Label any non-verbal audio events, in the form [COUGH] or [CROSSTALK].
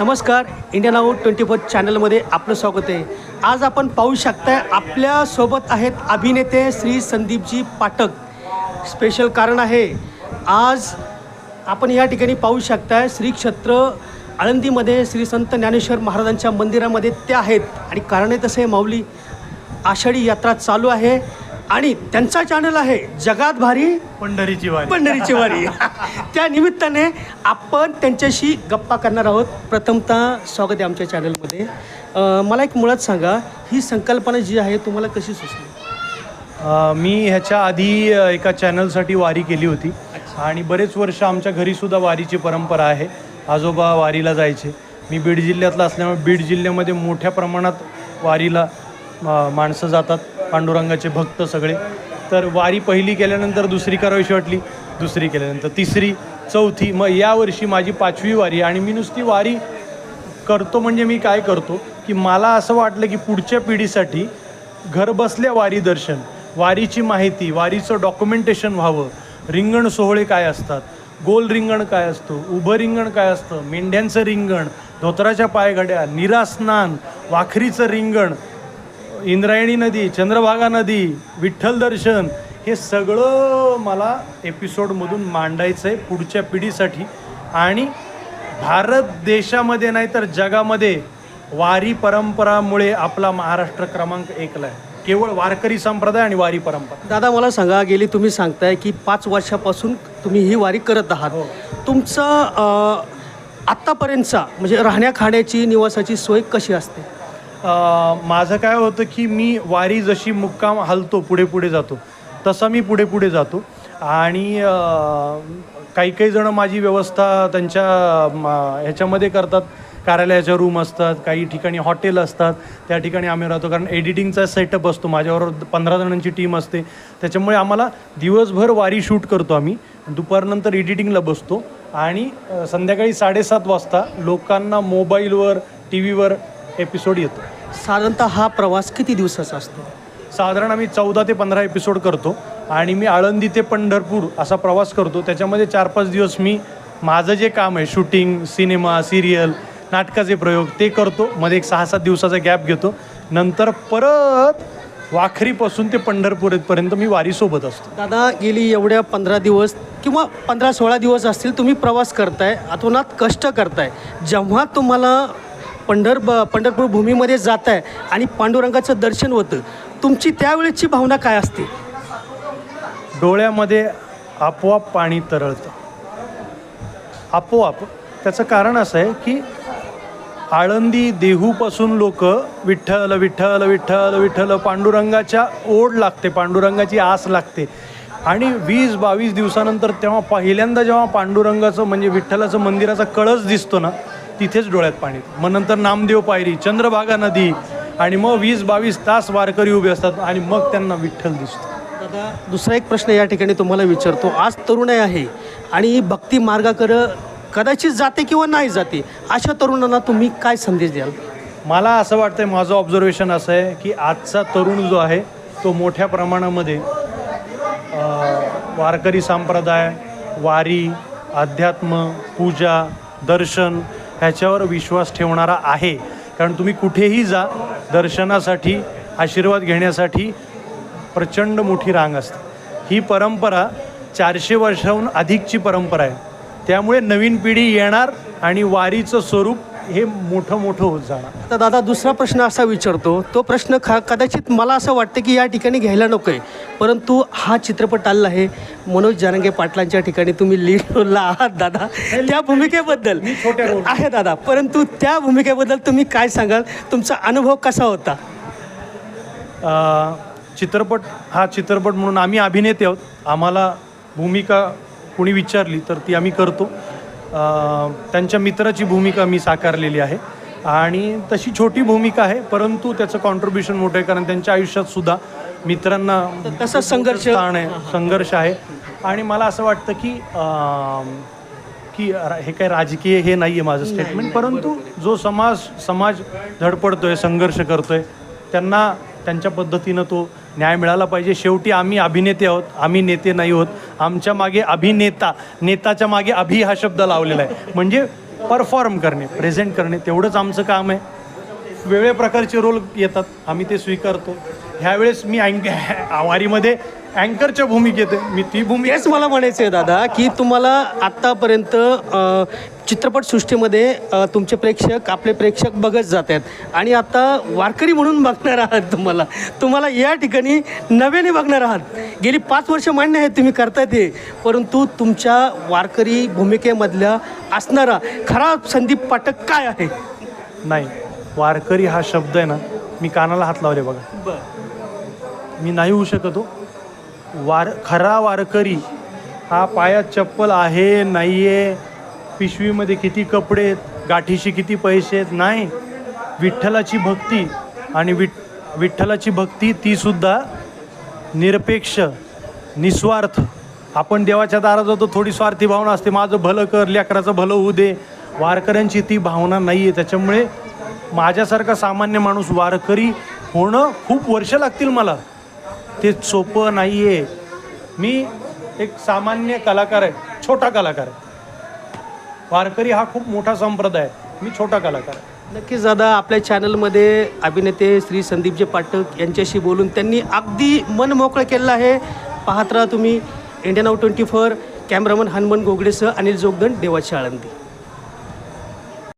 नमस्कार Indian out twenty four चॅनलमध्ये आपलं स्वागत आहे. आज आपण पाहू शकताय आपल्यासोबत आहेत अभिनेते श्री संदीपजी पाठक. स्पेशल कारण आहे आज आपण या ठिकाणी पाहू शकताय श्री क्षेत्र आळंदीमध्ये श्री संत ज्ञानेश्वर महाराजांच्या मंदिरामध्ये ते आहेत. आणि कारण आहे तसे माऊली आषाढी यात्रा चालू आहे. आणि त्यांचा चॅनल आहे जगात भारी पंढरीची वारी. पंढरीची वारी. [LAUGHS] त्या निमित्ताने आपण त्यांच्याशी गप्पा करणार आहोत. प्रथमतः स्वागत आहे आमच्या चॅनलमध्ये मला एक मुळात सांगा ही संकल्पना जी आहे तुम्हाला कशी सुचली? मी ह्याच्या आधी एका चॅनलसाठी वारी केली होती. आणि बरेच वर्ष आमच्या घरीसुद्धा वारीची परंपरा आहे. आजोबा वारीला जायचे. मी बीड जिल्ह्यातला असल्यामुळे बीड जिल्ह्यामध्ये मोठ्या प्रमाणात वारीला माणसं जातात. पांडुरंगाचे भक्त सगळे. तर वारी पहिली केल्यानंतर दुसरी करावीशी वाटली. दुसरी केल्यानंतर तिसरी चौथी. मग यावर्षी माझी पाचवी वारी. आणि मी नुसती वारी करतो म्हणजे मी काय करतो की मला असं वाटलं की पुढच्या पिढीसाठी घरबसल्या वारी दर्शन वारीची माहिती वारीचं डॉक्युमेंटेशन व्हावं. रिंगण सोहळे काय असतात? गोल रिंगण काय असतं? उभं रिंगण काय असतं? मेंढ्यांचं रिंगण धोतराच्या पायघड्या निरास्नान वाखरीचं रिंगण इंद्रायणी नदी चंद्रभागा नदी विठ्ठल दर्शन हे सगळं मला एपिसोडमधून मांडायचं आहे पुढच्या पिढीसाठी. आणि भारत देशामध्ये नाही तर जगामध्ये वारी परंपरामुळे आपला महाराष्ट्र क्रमांक एकला आहे. केवळ वारकरी संप्रदाय आणि वारी परंपरा. दादा मला सांगा गेली तुम्ही सांगताय की पाच वर्षापासून तुम्ही ही वारी करत आहात. हो. तुमचं आत्तापर्यंतचा म्हणजे राहण्या खाण्याची निवासाची सोय कशी असते? माझं काय होतं की मी वारी जशी मुक्काम हलतो पुढे पुढे जातो तसा मी पुढे पुढे जातो. आणि काही काही जणं माझी व्यवस्था त्यांच्या ह्याच्यामध्ये करतात कार्यालयाच्या रूम असतात काही ठिकाणी हॉटेल असतात त्या ठिकाणी आम्ही राहतो. कारण एडिटिंगचा सेटअप असतो माझ्याबरोबर पंधरा जणांची टीम असते. त्याच्यामुळे आम्हाला दिवसभर वारी शूट करतो आम्ही. दुपारनंतर एडिटिंगला बसतो. आणि संध्याकाळी साडेसात वाजता लोकांना मोबाईलवर टी व्हीवर एपिसोड येतो. साधारणतः हा प्रवास किती दिवसाचा असतो? साधारण आम्ही चौदा ते पंधरा एपिसोड करतो आणि मी आळंदी ते पंढरपूर असा प्रवास करतो. त्याच्यामध्ये चार पाच दिवस मी माझं जे काम आहे शूटिंग सिनेमा सिरियल नाटकाचे प्रयोग ते करतो. मध्ये एक सहा सात दिवसाचा गॅप घेतो. नंतर परत वाखरीपासून ते पंढरपूरपर्यंत मी वारीसोबत असतो. दादा गेली एवढ्या पंधरा दिवस किंवा पंधरा सोळा दिवस असतील तुम्ही प्रवास करताय अतोनात कष्ट करताय. जेव्हा तुम्हाला पंढर पंढरपूर भूमीमध्ये जात आहे आणि पांडुरंगाचं दर्शन होतं. तुमची त्यावेळेची भावना काय असते? डोळ्यामध्ये आपोआप पाणी तरळतं. आपोआप. त्याचं कारण असं आहे की आळंदी देहूपासून लोक विठ्ठल विठ्ठल विठ्ठल विठ्ठल पांडुरंगाच्या ओढ लागते पांडुरंगाची आस लागते. आणि वीस बावीस दिवसानंतर तेव्हा पहिल्यांदा जेव्हा पांडुरंगाचं म्हणजे विठ्ठलाचं मंदिराचा कळस दिसतो ना तिथेच डोळ्यात पाणी. मग नंतर नामदेव पायरी चंद्रभागा नदी आणि मग वीस बावीस तास वारकरी उभे असतात आणि मग त्यांना विठ्ठल दिसतो. दादा दुसरा एक प्रश्न या ठिकाणी तुम्हाला विचारतो. आज तरुणाई आहे आणि भक्ती मार्गाकडं कदाचित जाते किंवा नाही जाते अशा तरुणांना तुम्ही काय संदेश द्याल? मला असं वाटतंय माझं ऑब्झर्वेशन असं आहे की आजचा तरुण जो आहे तो मोठ्या प्रमाणामध्ये वारकरी संप्रदाय वारी अध्यात्म पूजा दर्शन ह्याच्यावर विश्वास ठेवणारा आहे. कारण तुम्ही कुठेही जा दर्शनासाठी आशीर्वाद घेण्यासाठी प्रचंड मोठी रांग असते. ही परंपरा चारशे वर्षाहून अधिकची परंपरा आहे. त्यामुळे नवीन पिढी येणार आणि वारीचं स्वरूप हे मोठं मोठं होत जाणार. आता दादा दुसरा प्रश्न असा विचारतो तो प्रश्न खा कदाचित मला असं वाटतं की या ठिकाणी घ्यायला नको आहे परंतु हा चित्रपट आलेला आहे मनोज जानंगे पाटलांच्या ठिकाणी तुम्ही लीड रोलला आहात दादा. त्या भूमिकेबद्दल. आहे दादा परंतु त्या भूमिकेबद्दल तुम्ही काय सांगाल? तुमचा अनुभव कसा होता? चित्रपट हा चित्रपट म्हणून आम्ही अभिनेते आहोत. आम्हाला भूमिका कुणी विचारली तर ती आम्ही करतो. त्यांच्या मित्राची भूमिका मी साकारलेली आहे. आणि तशी छोटी भूमिका आहे परंतु त्याचं कॉन्ट्रीब्युशन मोठं आहे कारण त्यांच्या आयुष्यात सुद्धा मित्रांना तसा संघर्ष- आहे संघर्ष आहे. आणि मला असं वाटतं की की हे काय राजकीय हे नाही आहे माझं स्टेटमेंट परंतु जो समाज समाज धडपडतोय संघर्ष करतोय त्यांना त्यांच्या पद्धतीनं तो न्याय मिळाला पाहिजे. शेवटी आम्ही अभिनेते आहोत. आम्ही नेते नाही आहोत आमच्या मागे अभिनेता नेताच्या मागे अभि हा शब्द लावलेला आहे. म्हणजे परफॉर्म करणे प्रेझेंट करणे तेवढंच आमचं काम आहे. वेगळ्या प्रकारचे रोल येतात. आम्ही ते स्वीकारतो. ह्यावेळेस मी अँक आवारीमध्ये अँकरच्या भूमिकेत आहे. मी ती भूमिकेच मला म्हणायचं आहे दादा की तुम्हाला आत्तापर्यंत चित्रपटसृष्टीमध्ये तुमचे प्रेक्षक आपले प्रेक्षक बघत जात आहेत. आणि आता वारकरी म्हणून बघणार आहात तुम्हाला. तुम्हाला या ठिकाणी नव्याने बघणार आहात. गेली पाच वर्ष मान्य आहे तुम्ही करताय ते. परंतु तुमच्या वारकरी भूमिकेमधल्या असणारा खरा संदीप पाठक काय आहे? नाही वारकरी हा शब्द आहे ना मी कानाला हात लावले बघा. मी नाही होऊ शकत हो. वार खरा वारकरी हा पायात चप्पल आहे नाही आहे पिशवीमध्ये किती कपडे आहेत गाठीशी किती पैसे आहेत? नाही. विठ्ठलाची भक्ती आणि विठ विठ्ठलाची भक्ती तीसुद्धा निरपेक्ष निस्वार्थ. आपण देवाच्या दारात जातो थोडी स्वार्थी भावना असते. माझं भलं कर लेकराचं भलं होऊ दे. वारकऱ्यांची ती भावना नाही आहे त्याच्यामुळे माझ्यासारखा सामान्य माणूस वारकरी होणं खूप वर्ष लागतील मला. ते सोपं नाही आहे मी एक सामान्य कलाकार आहे छोटा कलाकार आहे. वारकरी हा खूप मोठा संप्रदाय आहे. मी छोटा कलाकार आहे. नक्कीच दादा आपल्या चॅनलमध्ये अभिनेते श्री संदीपजी पाठक यांच्याशी बोलून त्यांनी अगदी मन मोकळं केलं आहे. पाहत राहा तुम्ही Indian out twenty four cameraman Hanuman गोगडेसह Anil Jogdand देवाची आळंदी.